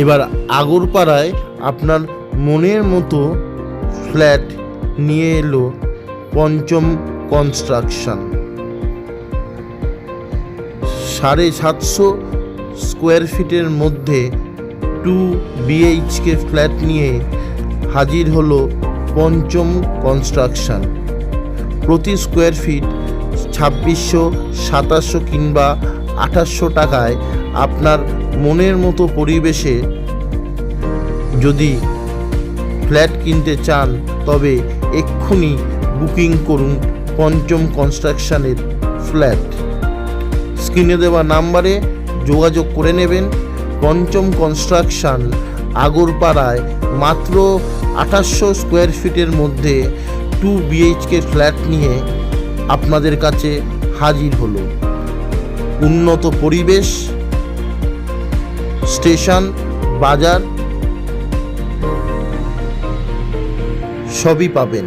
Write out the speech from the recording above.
এবার আগরপাড়ায় আপনার মনের মতো ফ্ল্যাট নিয়ে এলো পঞ্চম কনস্ট্রাকশন সাড়ে সাতশো স্কোয়ার ফিটের মধ্যে টু বিএইচকে ফ্ল্যাট নিয়ে হাজির হলো পঞ্চম কনস্ট্রাকশন প্রতি স্কোয়ার ফিট ছাব্বিশশো, সাতাশশো কিংবা আঠাশশো টাকায় আপনার মনের মতো পরিবেশে যদি ফ্ল্যাট কিনতে চান, তবে এক্ষুনি বুকিং করুন পঞ্চম কনস্ট্রাকশনের ফ্ল্যাট। স্ক্রিনে দেওয়া নাম্বারে যোগাযোগ করে নেবেন। পঞ্চম কনস্ট্রাকশান আগরপাড়ায় মাত্র আঠাশশো স্কোয়ার ফিটের মধ্যে টু বিএইচকে ফ্ল্যাট নিয়ে আপনাদের কাছে হাজির হলো। উন্নত পরিবেশ, স্টেশন, বাজার, সবই পাবেন।